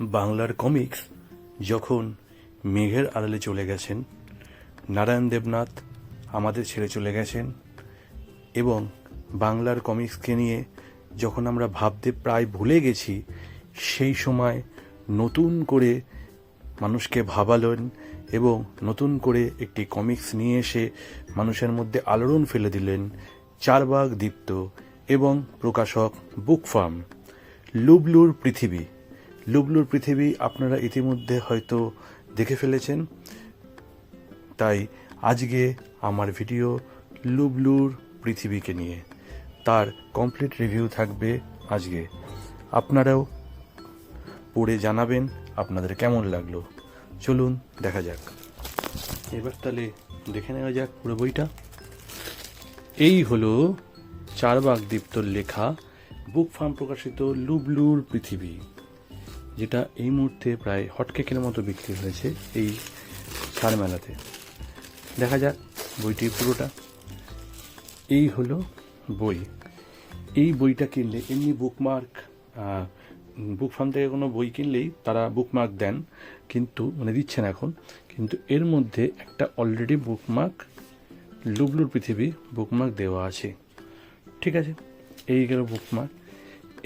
বাংলার কমিক্স যখন মেঘের আড়ালে চলে গেছেন, নারায়ণ দেবনাথ আমাদের ছেড়ে চলে গেছেন এবং বাংলার কমিক্সকে নিয়ে যখন আমরা ভাবতে প্রায় ভুলে গেছি, সেই সময় নতুন করে মানুষকে ভাবালেন এবং নতুন করে একটি কমিক্স নিয়ে এসে মানুষের মধ্যে আলোড়ন ফেলে দিলেন চারবাগ দীপ্ত এবং প্রকাশক বুক ফার্ম লুবলুর পৃথিবী। লুবলুর পৃথিবী আপনারা ইতিমধ্যে হয়তো দেখে ফেলেছেন। তাই আজকে আমার ভিডিও লুবলুর পৃথিবীকে নিয়ে। তার কমপ্লিট রিভিউ থাকবে আজকে। আপনারাও পড়ে জানাবেন আপনাদের কেমন লাগল। চলুন দেখা যাক। এবার তাহলে দেখে নেওয়া যাক পুরো বইটা। এই হলো চারবাগ দীপ্তর লেখা, বুক ফার্ম প্রকাশিত লুবলুর পৃথিবী। যেটা এই মুহূর্তে প্রায় হটকেকের মতো বিক্রি হয়েছে এই ছাড় মেলাতে দেখা যাক বইটি পুরোটা। এই হলো বই। এই বইটা কিনলে, এমনি বুকমার্ক বুক ফার্ম থেকে কোনো বই কিনলেই তারা বুকমার্ক দেন, কিন্তু মানে দিচ্ছেন এখন, কিন্তু এর মধ্যে একটা অলরেডি বুকমার্ক লুবলুর পৃথিবী বুকমার্ক দেওয়া আছে। ঠিক আছে, এই গেল বুকমার্ক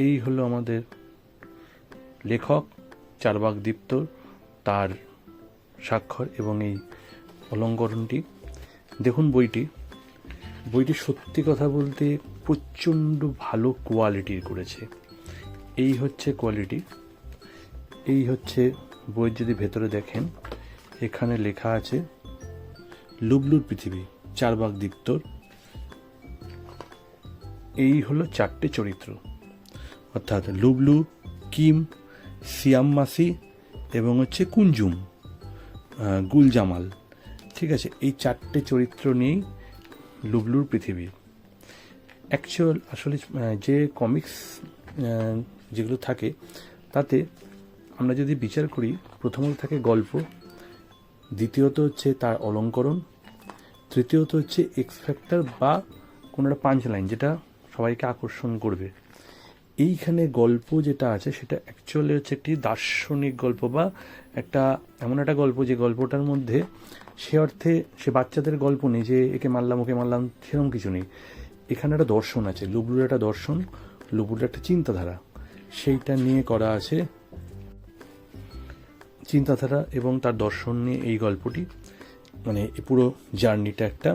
এই হলো আমাদের লেখক চারবাগ দীপ্ত, তার স্বাক্ষর এবং এই অলঙ্করণটি। দেখুন বইটি। বইটি সত্যি কথা বলতে প্রচণ্ড ভালো কোয়ালিটির করেছে। এই হচ্ছে কোয়ালিটি এই হচ্ছে বই যদি ভেতরে দেখেন, এখানে লেখা আছে, লুবলুর পৃথিবী, চারবাগ দীপ্তর এই হলো চারটে চরিত্র। অর্থাৎ লুবলু, কিম সিয়াম মাসি এবং হচ্ছে কুঞ্জুম গুলজামাল ঠিক আছে, এই চারটে চরিত্র নিয়েই লুবলুর পৃথিবী। অ্যাকচুয়াল আসলে যে কমিক্স যেগুলো থাকে, তাতে আমরা যদি বিচার করি, প্রথমত থাকে গল্প, দ্বিতীয়ত হচ্ছে তার অলঙ্করণ, তৃতীয়ত হচ্ছে এক্স ফ্যাক্টর বা কোনো একটা পাঞ্চ লাইন যেটা সবাইকে আকর্ষণ করবে। এইখানে গল্প যেটা আছে, সেটা অ্যাকচুয়ালি হচ্ছে একটি দার্শনিক গল্প বা একটা এমন একটা গল্প যে গল্পটার মধ্যে সে অর্থে সে বাচ্চাদের গল্প নেই, যে একে মারলাম, ওকে মারলাম, সেরকম কিছু নেই। এখানে একটা দর্শন আছে লুবলুর একটা দর্শন লুবলুর একটা চিন্তাধারা। সেইটা নিয়ে করা আছে চিন্তাধারা এবং তার দর্শন নিয়ে এই গল্পটি। মানে পুরো জার্নিটা একটা।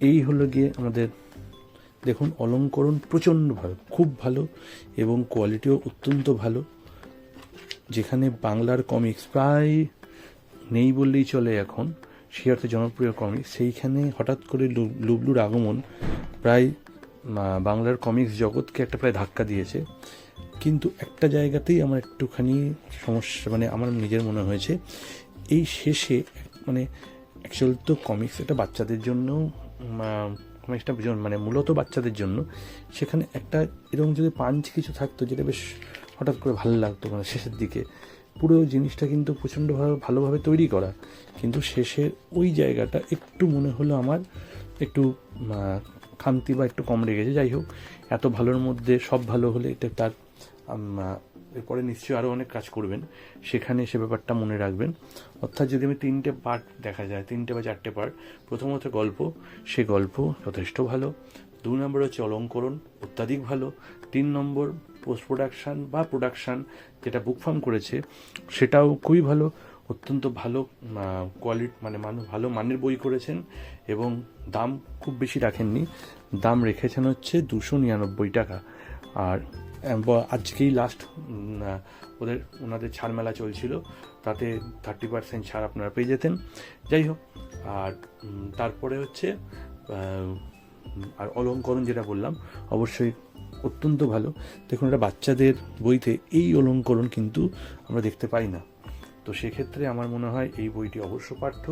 এই হলো গিয়ে আমাদের দেখুন, অলঙ্করণ প্রচণ্ড ভালো, খুব ভালো এবং কোয়ালিটিও অত্যন্ত ভালো। যেখানে বাংলার কমিক্স প্রায় নেই বললেই চলে এখন সে অর্থে জনপ্রিয় কমিক্স সেইখানে হঠাৎ করে লুবলুর আগমন প্রায় বাংলার কমিক্স জগৎকে একটা প্রায় ধাক্কা দিয়েছে। কিন্তু একটা জায়গাতেই আমার একটুখানি সমস্যা মানে আমার নিজের মনে হয়েছে, এই শেষে মানে অ্যাকচুয়ালি তো কমিক্স এটা বাচ্চাদের জন্য কমিক্সটা মানে মূলত বাচ্চাদের জন্য, সেখানে একটা এরকম যদি পাঞ্চ কিছু থাকতো, যেটা বেশ হঠাৎ করে ভালো লাগতো মানে শেষের দিকে, পুরো জিনিসটা কিন্তু প্রচণ্ডভাবে ভালোভাবে তৈরি করা। কিন্তু শেষের ওই জায়গাটা একটু মনে হলো আমার, একটু খামতি বা একটু কম লেগেছে। যাই হোক, এত ভালোর মধ্যে সব ভালো হলে এটা তার এরপরে নিশ্চয়ই আরও অনেক কাজ করবেন। সেখানে সে ব্যাপারটা মনে রাখবেন। অর্থাৎ যদি আমি তিনটে পার্ট দেখা যায়, তিনটে বা চারটে পার্ট প্রথমত গল্প, সে গল্প যথেষ্ট ভালো। দু নম্বর হচ্ছে অলঙ্করণ, অত্যাধিক ভালো। তিন নম্বর পোস্ট প্রোডাকশান বা প্রোডাকশান যেটা বুক ফার্ম করেছে, সেটাও খুবই ভালো। অত্যন্ত ভালো কোয়ালিটি মানে মানুষ ভালো মানের বই করেছেন এবং দাম খুব বেশি রাখেননি। দাম রেখেছেন হচ্ছে দুশো নিরানব্বই টাকা। আর আজকেই লাস্ট ওদের, ওনাদের ছাড় মেলা চলছিল, তাতে থার্টি পার্সেন্ট ছাড় আপনারা পেয়ে যেতেন। যাই হোক, আর তারপরে হচ্ছে আর অলঙ্করণ যেটা বললাম, অবশ্যই অত্যন্ত ভালো। দেখুন, এটা বাচ্চাদের বইতে এই অলঙ্করণ কিন্তু আমরা দেখতে পাই না। তো সেক্ষেত্রে আমার মনে হয় এই বইটি অবশ্য পাঠ্য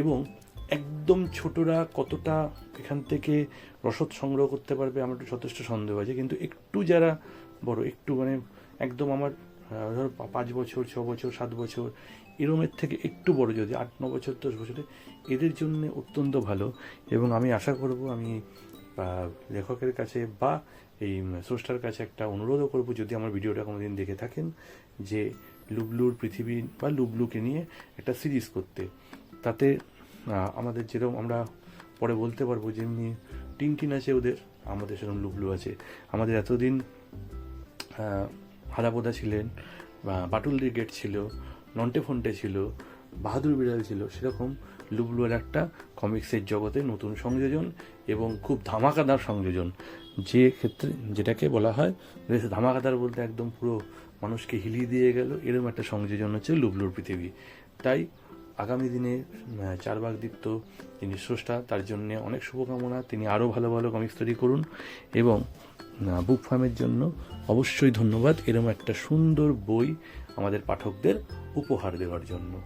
এবং একদম ছোটরা কতটা এখান থেকে রসদ সংগ্রহ করতে পারবে আমার একটু যথেষ্ট সন্দেহ আছে, কিন্তু একটু যারা বড়, একটু মানে একদম আমার ধরো পাঁচ বছর, ছ বছর, সাত বছর এরমের থেকে একটু বড় যদি, আট, ন বছর, দশ বছরে, এদের জন্য অত্যন্ত ভালো। এবং আমি আশা করব, আমি লেখকের কাছে বা এই স্রষ্টার কাছে একটা অনুরোধও করব, যদি আমার ভিডিওটা কোনোদিন দেখে থাকেন, যে লুবলুর পৃথিবী বা লুবলুকে নিয়ে একটা সিরিজ করতে। তাতে আমাদের যেরকম আমরা পরে বলতে পারব, যেমনি টিনটিন আছে ওদের, আমাদের সেরকম লুবলু আছে। আমাদের এতদিন হাদাপোদা ছিলেন বা বাটুলদি গেট ছিল, নন্টে ফন্টে ছিল, বাহাদুর বিড়াল ছিল, সেরকম লুবলুয়ের একটা কমিক্সের জগতে নতুন সংযোজন এবং খুব ধামাকাদার সংযোজন। যে ক্ষেত্রে যেটাকে বলা হয় ধামাকাদার বলতে একদম পুরো মানুষকে হিলিয়ে দিয়ে গেল এরকম একটা সংযোজন হচ্ছে লুবলুর পৃথিবী। তাই আগামী দিনে আহ, চারবাগ দীপ্ত যিনি স্রষ্টা তার জন্য অনেক শুভকামনা। তিনি আরও ভালো ভালো কমিক্স তৈরি করুন এবং বুক ফার্মের জন্য অবশ্যই ধন্যবাদ। এরকম একটা সুন্দর বই আমাদের পাঠকদের উপহার দেওয়ার জন্য।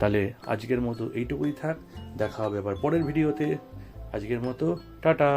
তাহলে আজকের মতো এইটুকুই থাক। দেখা হবে আবার পরের ভিডিওতে আজকের মতো টাটা!